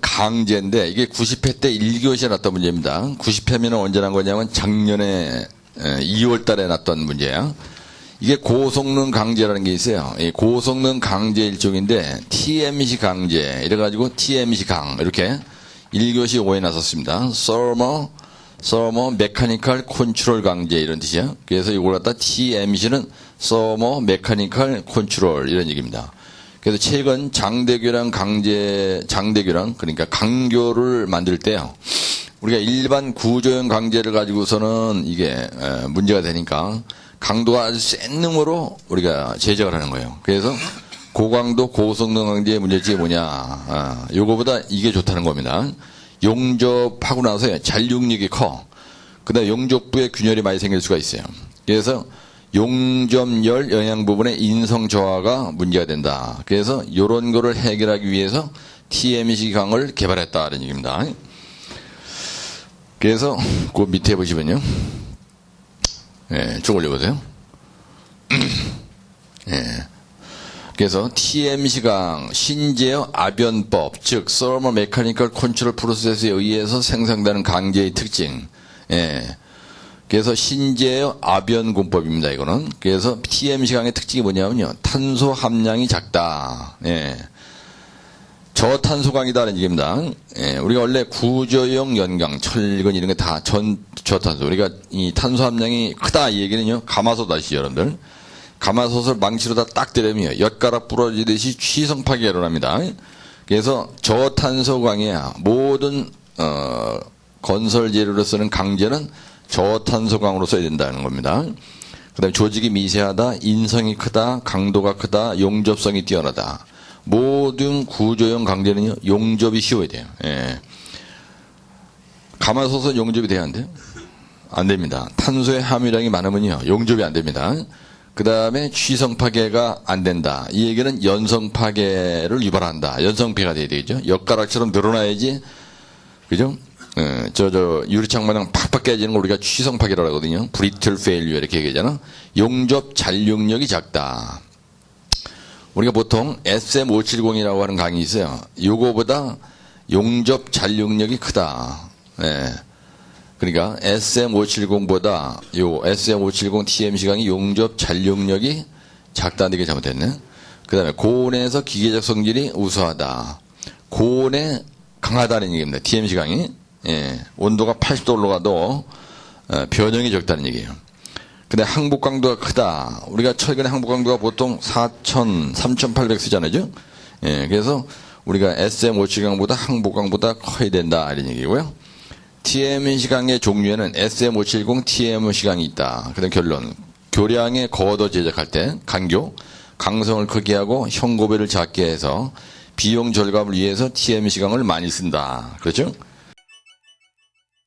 강제인데 이게 90회 때 1교시에 났던 문제입니다. 90회면 언제 난 거냐면 작년에 2월 달에 났던 문제야. 이게 고성능 강제라는 게 있어요. 이 고성능 강제 일종인데 TMC 강제 이래가지고 TMC 강 이렇게 1교시 5에 나섰습니다. Thermo, Thermo Mechanical Control 강제 이런 뜻이야. 그래서 이걸 갖다 TMC는 Thermo Mechanical Control 이런 얘기입니다. 그래서 최근 장대교랑 강제, 장대교랑 그러니까 강교를 만들 때요. 우리가 일반 구조형 강제를 가지고서는 이게 에, 문제가 되니까 강도가 아주 센 놈으로 우리가 제작을 하는 거예요. 그래서 고강도 고성능 강제의 문제점이 뭐냐. 아, 요거보다 이게 좋다는 겁니다. 용접하고 나서 잔육력이 커. 그 다음에 용접부에 균열이 많이 생길 수가 있어요. 그래서 용접열 영양 부분의 인성 저하가 문제가 된다. 그래서 이런 거를 해결하기 위해서 TMC 강을 개발했다는 얘기입니다. 그래서 그 밑에 보시면요. 예, 쭉 올려보세요. 예. 그래서 TMC강 신제어 아변법, 즉 서머 메카니컬 컨트롤 프로세스에 의해서 생성되는 강제의 특징. 예. 그래서 신제어 아변공법입니다. 이거는. 그래서 TMC 강의 특징이 뭐냐면요. 탄소 함량이 작다. 예. 저탄소 강이다는 얘기입니다. 예, 우리가 원래 구조형 연강, 철근 이런 게 다 전 저탄소. 우리가 이 탄소 함량이 크다 이 얘기는요. 가마솥 아시죠, 여러분들? 가마솥을 망치로 다 딱 때리면 엿가락 부러지듯이 취성 파괴가 일어납니다. 그래서 저탄소강이야. 모든 어, 건설 재료로 쓰는 강제는 저탄소강으로 써야 된다는 겁니다. 그다음에 조직이 미세하다, 인성이 크다, 강도가 크다, 용접성이 뛰어나다. 모든 구조형 강제는요, 용접이 쉬워야 돼요. 예. 가마솥은 용접이 돼야 안 돼요? 안 됩니다. 탄소의 함유량이 많으면요, 용접이 안 됩니다. 그 다음에 취성 파괴가 안 된다. 이 얘기는 연성 파괴를 유발한다. 연성 폐가 돼야 되겠죠. 엿가락처럼 늘어나야지, 그죠? 어, 저, 저, 유리창 마냥 팍팍 깨지는 걸 우리가 취성 파괴라고 하거든요. 브리틀 페일류 이렇게 얘기하잖아. 용접 잔육력이 작다. 우리가 보통 SM570이라고 하는 강이 있어요. 요거보다 용접 잔육력이 크다. 예. 그러니까 SM570보다 요 SM570 TMC 강이 용접 잔육력이 작다는 게 잘못됐네. 그 다음에 고온에서 기계적 성질이 우수하다. 고온에 강하다는 얘기입니다. TMC 강이. 예. 온도가 80도 올라가도 어, 변형이 적다는 얘기예요. 근데 항복 강도가 크다. 우리가 최근에 항복 강도가 보통 4,000, 3,800 쓰잖아요. 예, 그래서 우리가 SM570강보다 항복 강보다 커야 된다. 이런 얘기고요. TMC강의 종류에는 SM570 TMC강이 있다. 그 다음 결론. 교량의 거더 제작할 때 강교, 강성을 크게 하고 현고배를 작게 해서 비용 절감을 위해서 TMC강을 많이 쓴다. 그렇죠?